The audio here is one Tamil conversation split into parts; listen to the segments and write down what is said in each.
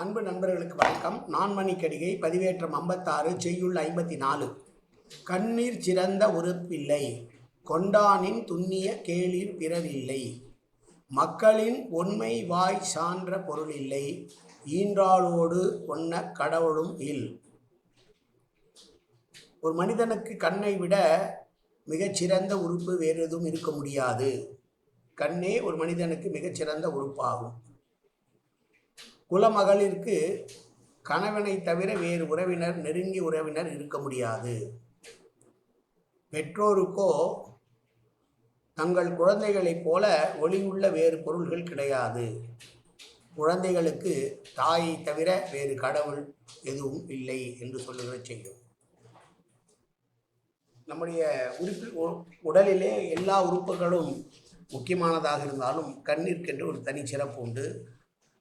அன்பு நண்பர்களுக்கு வணக்கம். நான்மணி கடிகை பதிவேற்றம் ஐம்பத்தாறு செய்யுள் ஐம்பத்தி நாலு கண்ணீர் சிறந்த உறுப்பில்லை. கொண்டானின் துண்ணிய கேளிர் பிறரில்லை மக்களின் ஒண்மை வாய் சான்ற பொருளில்லை. ஈன்றாளோடு ஒன்ன கடவுளும் இல். ஒரு மனிதனுக்கு கண்ணை விட மிகச்சிறந்த உறுப்பு வேறு எதுவும் இருக்க முடியாது. கண்ணே ஒரு மனிதனுக்கு மிகச்சிறந்த உறுப்பாகும். குலமகளிருக்கு கணவனை தவிர வேறு உறவினர் நெருங்கிய உறவினர் இருக்க முடியாது. பெற்றோருக்கோ தங்கள் குழந்தைகளைப் போல ஒளியுள்ள வேறு பொருள்கள் கிடையாது. குழந்தைகளுக்கு தாயை தவிர வேறு கடவுள் எதுவும் இல்லை என்று சொல்லுகிற செய்யும். நம்முடைய உறுப்பு உ- உடலிலே எல்லா உறுப்புகளும் முக்கியமானதாக இருந்தாலும் கண்ணிற்கென்று ஒரு தனி சிறப்பு உண்டு.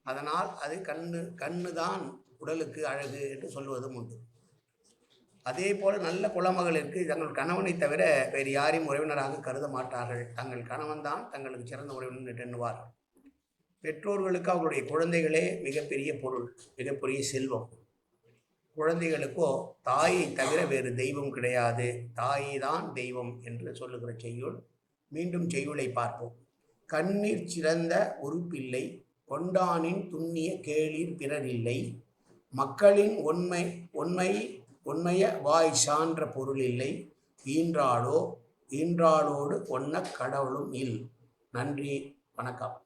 அதனால் அது கண்ணு கண்ணு தான் உடலுக்கு அழகு என்று சொல்வதும் உண்டு. அதே போல் நல்ல குலமகளிற்கு தங்கள் கணவனை தவிர வேறு யாரையும் உறவினராக கருத மாட்டார்கள். தங்கள் கணவன் தான் தங்களுக்கு சிறந்த உறவினர் என்று எண்ணுவார்கள். பெற்றோர்களுக்கு அவர்களுடைய குழந்தைகளே மிகப்பெரிய பொருள் மிகப்பெரிய செல்வம். குழந்தைகளுக்கோ தாயை தவிர வேறு தெய்வம் கிடையாது. தாயை தான் தெய்வம் என்று சொல்லுகிற செய்யுள் மீண்டும் செய்யுளை பார்ப்போம். கண்ணீர் சிறந்த உறுப்பில்லை. கொண்டானின் துண்ணிய கேளிர் பிறரில்லை. மக்களின் உண்மை உண்மை உண்மைய வாய் சான்ற பொருள் இல்லை ஈன்றாளோ ஈன்றாளோடு ஒன்ன கடவுளும் இல். நன்றி வணக்கம்.